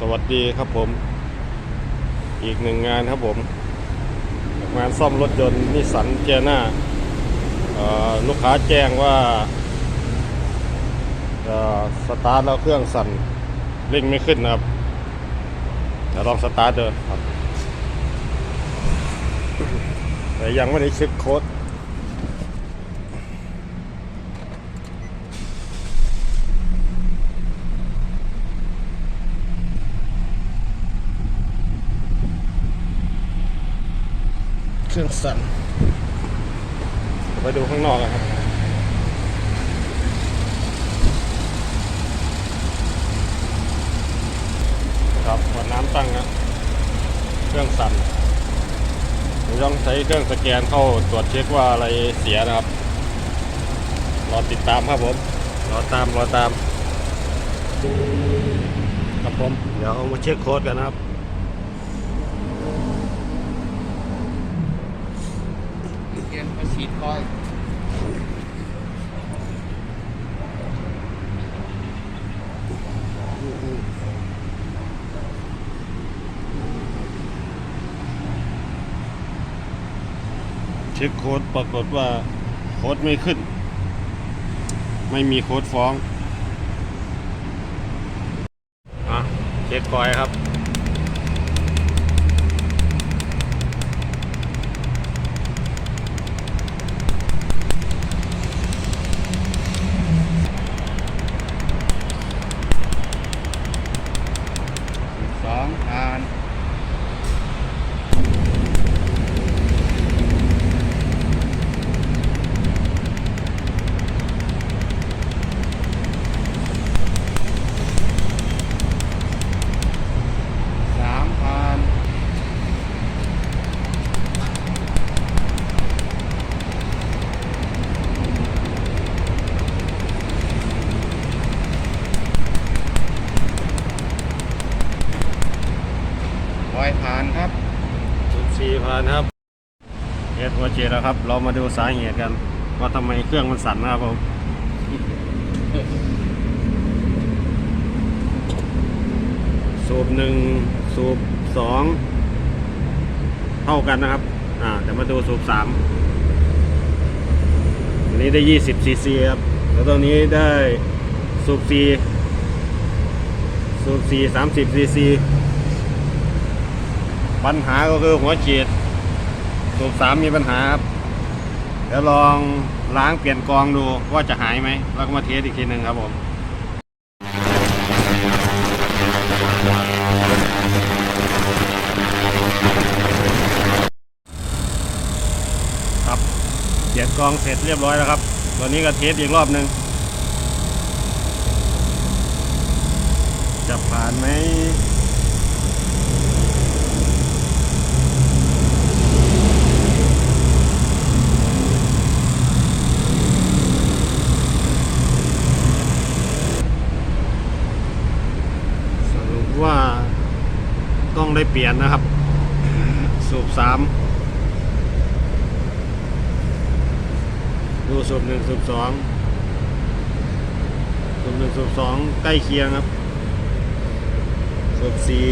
สวัสดีครับผม อีกหนึ่งงานครับผม งานซ่อมรถยนต์นิสสันเจน่าลูกค้าแจ้งว่าสตาร์ทแล้วเครื่องสั่นเร่งไม่ขึ้นนะครับเดี๋ยวลองสตาร์ทเดินครับ แต่ยังไม่ได้เช็คโค้ด เครื่องสั่นไปดูข้างนอกกันครับครับขวดน้ำตั้งนะเครื่องสั่นเดี๋ยวต้องใช้เครื่องสแกนเข้าตรวจเช็คว่าอะไรเสียนะครับ รอติดตามครับผม รอตามรอตาม ครับผม เดี๋ยวมาเช็คโค้ดกันนะครับ รียนมาฉีดคอยเช็คโค้ดปรากฏว่าโค้ดไม่ขึ้น ไม่มีโค้ดฟ้อง อะ เช็คคอยครับ สองผ่านสามผ่าน คอยผ่านครับ ศู นย์สี่พันครับเอสโอเจแล้วครับ เรามาดูสาเหตุกัน ว่าทำไมเครื่องมันสั่นนะครับผมสูบหนึ่งสูบสองเท่ากันนะครับ อ่าเดี๋ยวมาดูสูบสามอันนี้ได้ยี่สิบซีซีครับ แล้วตัวนี้ได้สูบสี่สูบสี่สามสิบซีซีปัญหาก็คือหัวฉีด สูบสามมีปัญหาครับเดี๋ยวลองล้างเปลี่ยนกองดูว่าจะหายไหมแล้วก็มาเทสอีกทีหนึ่งครับผมครับเปลี่ยนกองเสร็จเรียบร้อยแล้วครับตอนนี้ก็เทสอีกรอบหนึ่งจะผ่านไหม สรุปว่าต้อง ได้เปลี่ยนนะครับ สูบสามดูสูบหนึ่งสูบสองสูบหนึ่งสูบสองใกล้เคียงครับ สูบสี่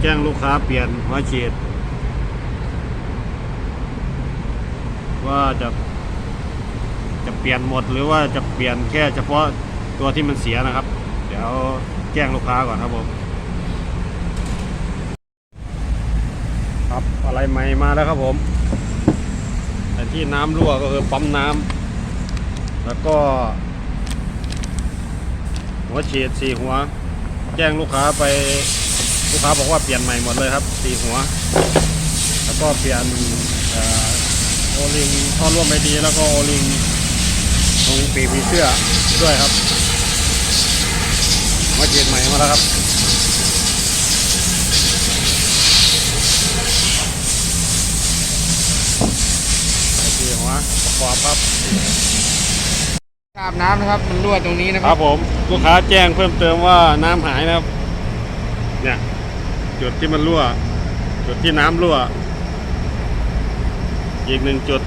แจ้งลูกค้าเปลี่ยนหัวฉีดว่าจะ เปลี่ยนหมดหรือว่าจะเปลี่ยนแค่เฉพาะตัวที่มันเสียนะครับ เดี๋ยวแจ้งลูกค้าก่อนครับผมครับอะไรใหม่มาแล้วครับผมแต่ที่น้ำรั่วก็คือปั๊มน้ำแล้วก็ หัวฉีดสี่หัว แจ้งลูกค้าไปลูกค้าบอกว่าเปลี่ยนใหม่หมดเลยครับสี่หัว แล้วก็เปลี่ยนอ่อโอลิงท่อร่วมไปดีแล้วก็โอลิง ตรงปีผีเสื้อด้วยครับ มาเจ็ดใหม่มาแล้วครับไอทีหัวประกอบครับอาบน้ำนะครับ มันรั่วตรงนี้นะคครัรับบผมลูกค้าแจ้งเพิ่มเติมว่าน้ำหายนะครับ เนี่ยจุดที่มันรั่ว จุดที่น้ำรั่ว อีกหนึ่งจุด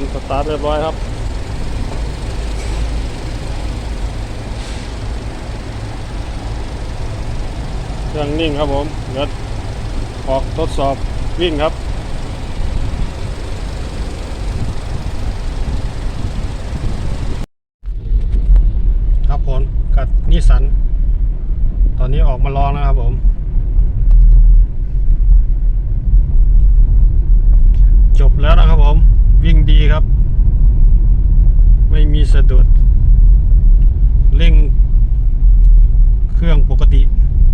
นสตาร์ทเรียบร้อยครับเครื่องนิ่งครับผมเดี๋ยวออกทดสอบวิ่งครับครับผมกับนิสัน ตอนนี้ออกมาลองแล้วครับผมจบแล้วนะครับผม ดีครับ ไม่มีสะดุด เร่งเครื่องปกติ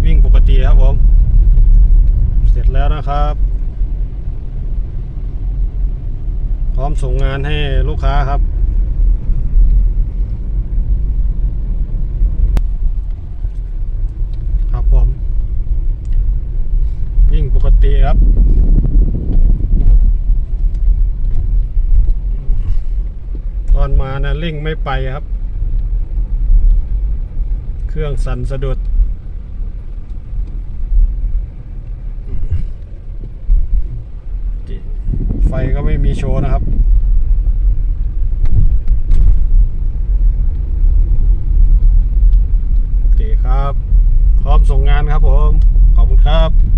วิ่งปกติครับผม เสร็จแล้วนะครับ พร้อมส่งงานให้ลูกค้าครับผม วิ่งปกติครับ ตอน มานะเร่งไม่ไปครับ เครื่องสั่นสะดุดไฟก็ไม่มีโชว์นะครับโอเคครับ พร้อมส่งงานครับผม ขอบคุณครับ